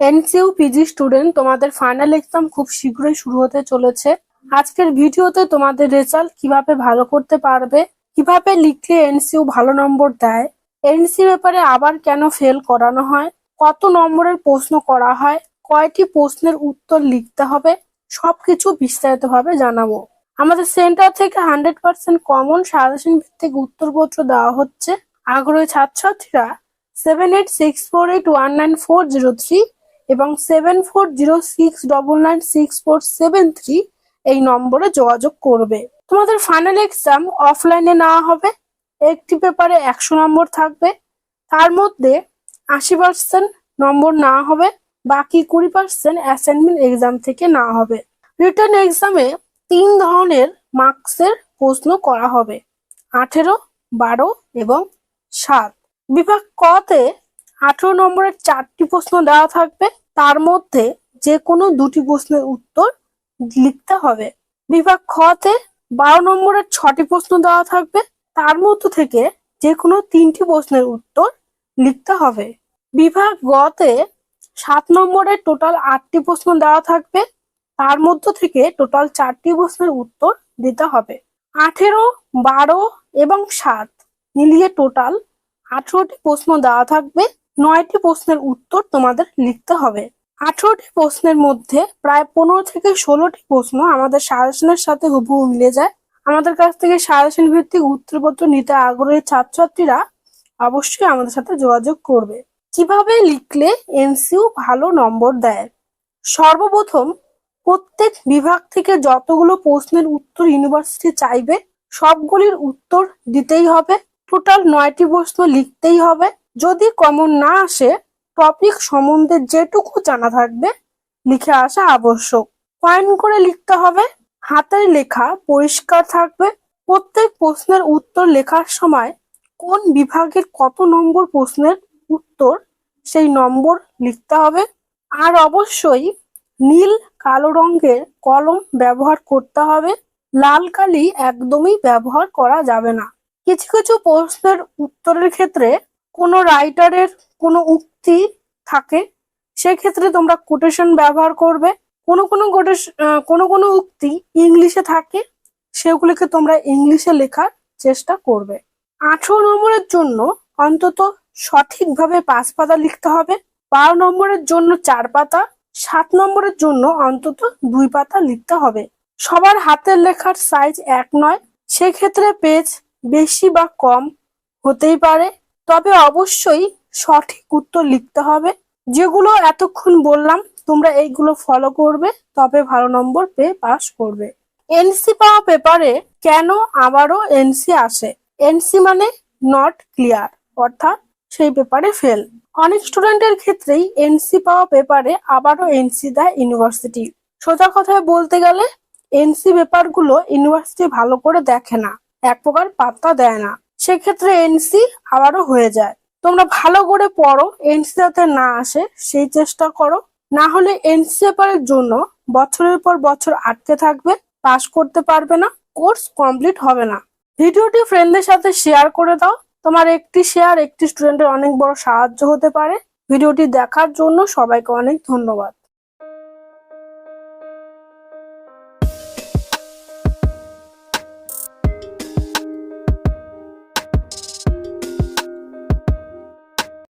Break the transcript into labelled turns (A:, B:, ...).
A: এনসিউ PG student তোমাদের final exam খুব শীঘ্রই শুরু হতে চলেছে। আজকের ভিডিওতে তোমাদের রেজাল্ট কীভাবে ভালো করতে পারবে, কীভাবে লিখলে এনসিউ ভালো নম্বর দেয় এনসি ব্যাপারে আবার কেন ফেল করানো হয়, কত নম্বরের প্রশ্ন করা হয়, কয়টি প্রশ্নের উত্তর লিখতে হবে, সবকিছু বিস্তারিতভাবে জানাব। আমাদের সেন্টার থেকে হান্ড্রেড পার্সেন্ট কমন সাজেশন ভিত্তিক উত্তরপত্র দেওয়া হচ্ছে। আগ্রহী ছাত্রছাত্রীরা seven eight six four eight one nine four zero three এবং seven four zero six double nine six four seven three এই নম্বরে যোগাযোগ করবে। তোমাদের ফাইনাল এক্সাম অফলাইনে নেওয়া হবে। একটি পেপারে একশো নম্বর থাকবে। তার মধ্যে আশি পার্সেন্ট নম্বর নেওয়া হবে। বাকি কুড়ি পার্সেন্ট অ্যাসাইনমেন্ট এক্সাম থেকে নেওয়া হবে। রিটার্ন এক্সামে তিন ধরনের মার্কসের প্রশ্ন করা হবে। আঠেরো, বারো এবং সাত। বিভাগ কতে আঠেরো নম্বরের চারটি প্রশ্ন দেওয়া থাকবে। তার মধ্যে যে কোনো দুটি প্রশ্নের উত্তর লিখতে হবে। বিভাগ খতে বারো নম্বরের ছটি প্রশ্ন দেওয়া থাকবে। তার মধ্য থেকে যে কোনো তিনটি প্রশ্নের উত্তর লিখতে হবে। বিভাগ গতে সাত নম্বরের টোটাল আটটি প্রশ্ন দেওয়া থাকবে। তার মধ্য থেকে টোটাল চারটি প্রশ্নের উত্তর দিতে হবে। আঠেরো, বারো এবং সাত মিলিয়ে টোটাল আঠেরোটি প্রশ্ন দেওয়া থাকবে। নয়টি প্রশ্নের উত্তর তোমাদের লিখতে হবে। আঠেরোটি প্রশ্নের মধ্যে প্রায় পনেরো থেকে ষোলোটি প্রশ্ন আমাদের সাজেশনের সাথে হুবহু মিলে যায়। আমাদের কাছ থেকে সাজেশন ভিত্তিক উত্তরপত্র নিতে আগ্রহী ছাত্রছাত্রীরা অবশ্যই আমাদের সাথে যোগাযোগ করবে। কীভাবে লিখলে এনসিউ ভালো নম্বর দেয়? সর্বপ্রথম প্রত্যেক বিভাগ থেকে যতগুলো প্রশ্নের উত্তর ইউনিভার্সিটি চাইবে, সবগুলির উত্তর দিতেই হবে। টোটাল নয়টি প্রশ্ন লিখতেই হবে। যদি কমন না আসে টপিক সম্বন্ধে যেটুকু জানা থাকবে, লিখে আসা আবশ্যক। পয়েন্ট করে লিখতে হবে। হাতের লেখা পরিষ্কার থাকবে। প্রত্যেক প্রশ্নের উত্তর লেখার সময় কোন বিভাগের কত নম্বর প্রশ্নের উত্তর সেই নম্বর লিখতে হবে। আর অবশ্যই নীল কালো রঙের কলম ব্যবহার করতে হবে। লাল কালি একদমই ব্যবহার করা যাবে না। কিছু কিছু প্রশ্নের উত্তরের ক্ষেত্রে কোনো রাইটারের কোনো উক্তি থাকে, সেক্ষেত্রে তোমরা কোটেশন ব্যবহার করবে। কোনো কোনো কোটেশন কোনো কোনো উক্তি ইংলিশে থাকে, সেগুলিকে তোমরা ইংলিশে লেখার চেষ্টা করবে। আঠেরো নম্বরের জন্য অন্তত সঠিকভাবে পাঁচ পাতা লিখতে হবে। বারো নম্বরের জন্য চার পাতা, সাত নম্বরের জন্য অন্তত দুই পাতা লিখতে হবে। সবার হাতের লেখার সাইজ এক নয়, সেক্ষেত্রে পেজ বেশি বা কম হতেই পারে। তবে অবশ্যই সঠিক উত্তর লিখতে হবে। যেগুলো এতক্ষণ বললাম, তোমরা এইগুলো ফলো করবে, তবে ভালো নম্বর পেয়ে পাস করবে। এনসি পাওয়া পেপারে কেন আবারও এনসি আসে? এনসি মানে নট ক্লিয়ার অর্থাৎ সেই পেপারে ফেল অনেক স্টুডেন্টের ক্ষেত্রেই এনসি পাওয়া পেপারে আবারও এনসি দেয় ইউনিভার্সিটি সোজা কথায় বলতে গেলে এনসি পেপারগুলো ইউনিভার্সিটি ভালো করে দেখে না, এক প্রকার পাত্তা দেয় না। সেক্ষেত্রে এনসি আবারও হয়ে যায়। তোমরা ভালো করে পড়ো এনসি যাতে না আসে, সেই চেষ্টা করো। না হলে এনসি পেপারের জন্য বছরের পর বছর আটকে থাকবে পাস করতে পারবে না কোর্স কমপ্লিট হবে না। ভিডিওটি ফ্রেন্ডদের সাথে শেয়ার করে দাও। তোমার একটি শেয়ার একটি স্টুডেন্টের অনেক বড় সাহায্য হতে পারে। ভিডিওটি দেখার জন্য সবাইকে অনেক ধন্যবাদ।